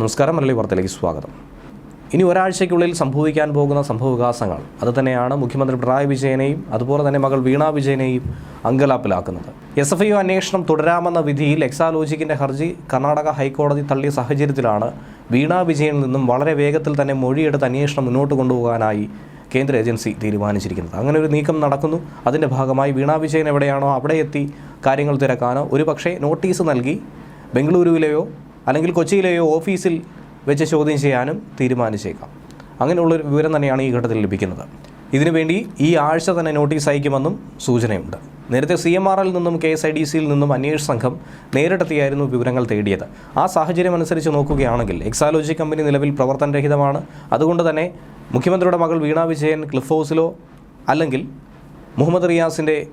നമസ്കാരം മലയാളി വാർത്തയിലേക്ക് സ്വാഗതം. ഇനി ഒരാഴ്ചയ്ക്കുള്ളിൽ സംഭവിക്കാൻ പോകുന്ന സംഭവവികാസങ്ങൾ അത് തന്നെയാണ് മുഖ്യമന്ത്രി പിണറായി വിജയനെയും അതുപോലെ തന്നെ മകൾ വീണ വിജയനെയും അങ്കലാപ്പിലാക്കുന്നത്. എസ് എഫ് ഐ അന്വേഷണം തുടരാമെന്ന വിധിയിൽ എക്സാലോജിക്കിന്റെ ഹർജി കർണാടക ഹൈക്കോടതി തള്ളിയ സാഹചര്യത്തിലാണ് വീണ വിജയനിൽ നിന്നും വളരെ വേഗത്തിൽ തന്നെ മൊഴിയെടുത്ത് അന്വേഷണം മുന്നോട്ട് കൊണ്ടുപോകാനായി കേന്ദ്ര ഏജൻസി തീരുമാനിച്ചിരിക്കുന്നത്. അങ്ങനെ ഒരു നീക്കം നടക്കുന്നു. അതിന്റെ ഭാഗമായി വീണ വിജയൻ എവിടെയാണോ അവിടെ എത്തി കാര്യങ്ങൾ തിരക്കാനോ ഒരു പക്ഷേ നോട്ടീസ് നൽകി ബംഗളൂരുവിലെയോ അല്ലെങ്കിൽ കൊച്ചിയിലെയോ ഓഫീസിൽ വെച്ച് ചോദ്യം ചെയ്യാനും തീരുമാനിച്ചേക്കാം. അങ്ങനെയുള്ളൊരു വിവരം തന്നെയാണ് ഈ ഘട്ടത്തിൽ ലഭിക്കുന്നത്. ഇതിനുവേണ്ടി ഈ ആഴ്ച തന്നെ നോട്ടീസ് അയക്കുമെന്നും സൂചനയുണ്ട്. നേരത്തെ സി എം ആറിൽ നിന്നും കെ എസ് ഐ ഡി സിയിൽ നിന്നും അന്വേഷണ സംഘം നേരിട്ടെത്തിയായിരുന്നു വിവരങ്ങൾ തേടിയത്. ആ സാഹചര്യം അനുസരിച്ച് നോക്കുകയാണെങ്കിൽ എക്സാലോജി കമ്പനി നിലവിൽ പ്രവർത്തനരഹിതമാണ് അതുകൊണ്ട് തന്നെ മുഖ്യമന്ത്രിയുടെ മകൾ വീണ വിജയൻ ക്ലിഫ് ഹൗസിലോ അല്ലെങ്കിൽ മുഹമ്മദ് റിയാസിന്റെ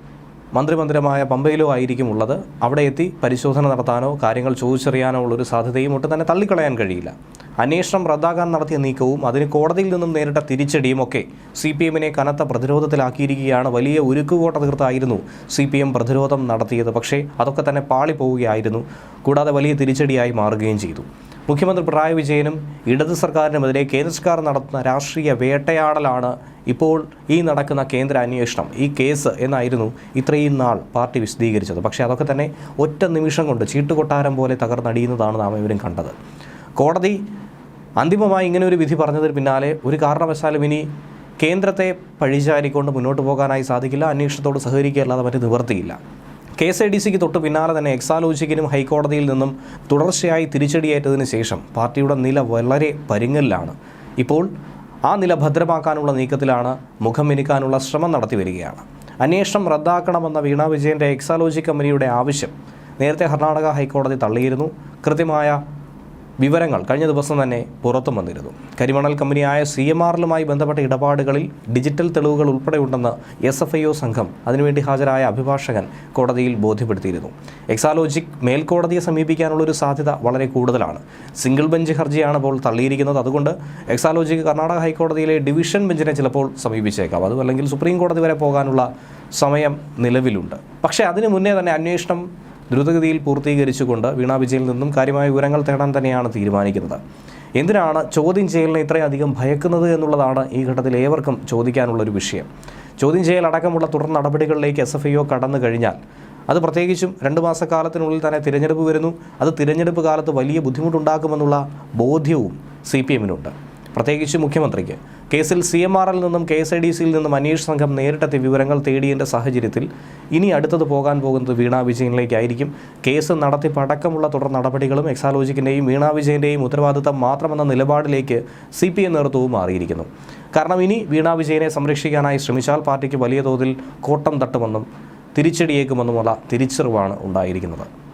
മന്ത്രിമന്ദിരമായ പമ്പയിലോ ആയിരിക്കും ഉള്ളത്. അവിടെ എത്തി പരിശോധന നടത്താനോ കാര്യങ്ങൾ ചോദിച്ചറിയാനോ ഉള്ളൊരു സാധ്യതയും ഒട്ടും തന്നെ തള്ളിക്കളയാൻ കഴിയില്ല. അന്വേഷണം റദ്ദാക്കാൻ നടത്തിയ നീക്കവും അതിന് കോടതിയിൽ നിന്നും നേരിട്ട തിരിച്ചടിയും ഒക്കെ സി പി എമ്മിനെ കനത്ത പ്രതിരോധത്തിലാക്കിയിരിക്കുകയാണ്. വലിയ ഉരുക്കുകോട്ട തീർത്തായിരുന്നു സി പി എം പ്രതിരോധം നടത്തിയത്. പക്ഷേ അതൊക്കെ തന്നെ പാളിപ്പോവുകയായിരുന്നു. കൂടാതെ വലിയ തിരിച്ചടിയായി മാറുകയും ചെയ്തു. മുഖ്യമന്ത്രി പിണറായി വിജയനും ഇടത് സർക്കാരിനുമെതിരെ കേന്ദ്ര സർക്കാർ നടത്തുന്ന രാഷ്ട്രീയ വേട്ടയാടലാണ് ഇപ്പോൾ ഈ നടക്കുന്ന കേന്ദ്ര അന്വേഷണം ഈ കേസ് എന്നായിരുന്നു ഇത്രയും നാൾ പാർട്ടി വിശദീകരിച്ചത്. പക്ഷേ അതൊക്കെ തന്നെ ഒറ്റ നിമിഷം കൊണ്ട് ചീട്ടുകൊട്ടാരം പോലെ തകർന്നടിയുന്നതാണ് നാം ഇവരും കണ്ടത്. കോടതി അന്തിമമായി ഇങ്ങനെ ഒരു വിധി പറഞ്ഞതിന് പിന്നാലെ ഒരു കാരണവശാലും ഇനി കേന്ദ്രത്തെ പഴിചാരിക്കൊണ്ട് മുന്നോട്ട് പോകാനായി സാധിക്കില്ല അന്വേഷണത്തോട് സഹകരിക്കുക അല്ലാതെ മറ്റ് നിവർത്തിയില്ല കെ എസ് ഐ ഡി സിക്ക് തൊട്ട് പിന്നാലെ തന്നെ എക്സാലോജിക്കിനും ഹൈക്കോടതിയിൽ നിന്നും തുടർച്ചയായി തിരിച്ചടിയേറ്റതിന് ശേഷം പാർട്ടിയുടെ നില വളരെ പരുങ്ങലിലാണ്. ഇപ്പോൾ ആ നില ഭദ്രമാക്കാനുള്ള നീക്കത്തിലാണ് മുഖം മിനുക്കാനുള്ള ശ്രമം നടത്തി വരികയാണ്. അന്വേഷണം റദ്ദാക്കണമെന്ന വീണ വിജയന്റെ എക്സാലോജി കമ്പനിയുടെ ആവശ്യം നേരത്തെ കർണാടക ഹൈക്കോടതി തള്ളിയിരുന്നു. കൃത്യമായ വിവരങ്ങൾ കഴിഞ്ഞ ദിവസം തന്നെ പുറത്തു വന്നിരുന്നു. കരിമണൽ കമ്പനിയായ സി എം ആറിലുമായി ബന്ധപ്പെട്ട ഇടപാടുകളിൽ ഡിജിറ്റൽ തെളിവുകൾ ഉൾപ്പെടെയുണ്ടെന്ന് എസ് എഫ് ഐ ഒ സംഘം അതിനുവേണ്ടി ഹാജരായ അഭിഭാഷകൻ കോടതിയിൽ ബോധ്യപ്പെടുത്തിയിരുന്നു. എക്സാലോജിക് മേൽക്കോടതിയെ സമീപിക്കാനുള്ള ഒരു സാധ്യത വളരെ കൂടുതലാണ്. സിംഗിൾ ബെഞ്ച് ഹർജിയാണ് ഇപ്പോൾ തള്ളിയിരിക്കുന്നത്. അതുകൊണ്ട് എക്സാലോജിക് കർണാടക ഹൈക്കോടതിയിലെ ഡിവിഷൻ ബെഞ്ചിനെ ചിലപ്പോൾ സമീപിച്ചേക്കാം. അതും അല്ലെങ്കിൽ സുപ്രീം കോടതി വരെ പോകാനുള്ള സമയം നിലവിലുണ്ട്. പക്ഷേ അതിനു മുന്നേ തന്നെ അന്വേഷണം ദ്രുതഗതിയിൽ പൂർത്തീകരിച്ചുകൊണ്ട് വീണ വിജയിൽ നിന്നും കാര്യമായ വിവരങ്ങൾ തേടാൻ തന്നെയാണ് തീരുമാനിക്കുന്നത്. എന്തിനാണ് ചോദ്യം ചെയ്യലിനെ ഇത്രയധികം ഭയക്കുന്നത് എന്നുള്ളതാണ് ഈ ഘട്ടത്തിൽ ഏവർക്കും ചോദിക്കാനുള്ളൊരു വിഷയം. ചോദ്യം ചെയ്യൽ അടക്കമുള്ള തുടർ നടപടികളിലേക്ക് എസ് എഫ് ഐ ഒ കടന്നു കഴിഞ്ഞാൽ അത് പ്രത്യേകിച്ചും രണ്ട് മാസക്കാലത്തിനുള്ളിൽ തന്നെ തിരഞ്ഞെടുപ്പ് വരുന്നു. അത് തിരഞ്ഞെടുപ്പ് കാലത്ത് വലിയ ബുദ്ധിമുട്ടുണ്ടാക്കുമെന്നുള്ള ബോധ്യവും സി പി എമ്മിനുണ്ട്. പ്രത്യേകിച്ച് മുഖ്യമന്ത്രിക്ക്. കേസിൽ സി എം ആറിൽ നിന്നും കെ എസ് ഐ ഡി സിയിൽ നിന്നും അന്വേഷണ സംഘം നേരിട്ടെത്തി വിവരങ്ങൾ തേടിയതിന്റെ സാഹചര്യത്തിൽ ഇനി അടുത്തത് പോകാൻ പോകുന്നത് വീണാ വിജയനിലേക്കായിരിക്കും. കേസ് നടത്തിപ്പടക്കമുള്ള തുടർ നടപടികളും എക്സാലോജിക്കിന്റെയും വീണാ വിജയന്റെയും ഉത്തരവാദിത്തം മാത്രമെന്ന നിലപാടിലേക്ക് സി പി എം നേതൃത്വവും മാറിയിരിക്കുന്നു. കാരണം ഇനി വീണാ വിജയനെ സംരക്ഷിക്കാനായി ശ്രമിച്ചാൽ പാർട്ടിക്ക് വലിയ തോതിൽ കോട്ടം തട്ടുമെന്നും തിരിച്ചടിയേക്കുമെന്നുമുള്ള തിരിച്ചറിവാണ് ഉണ്ടായിരിക്കുന്നത്.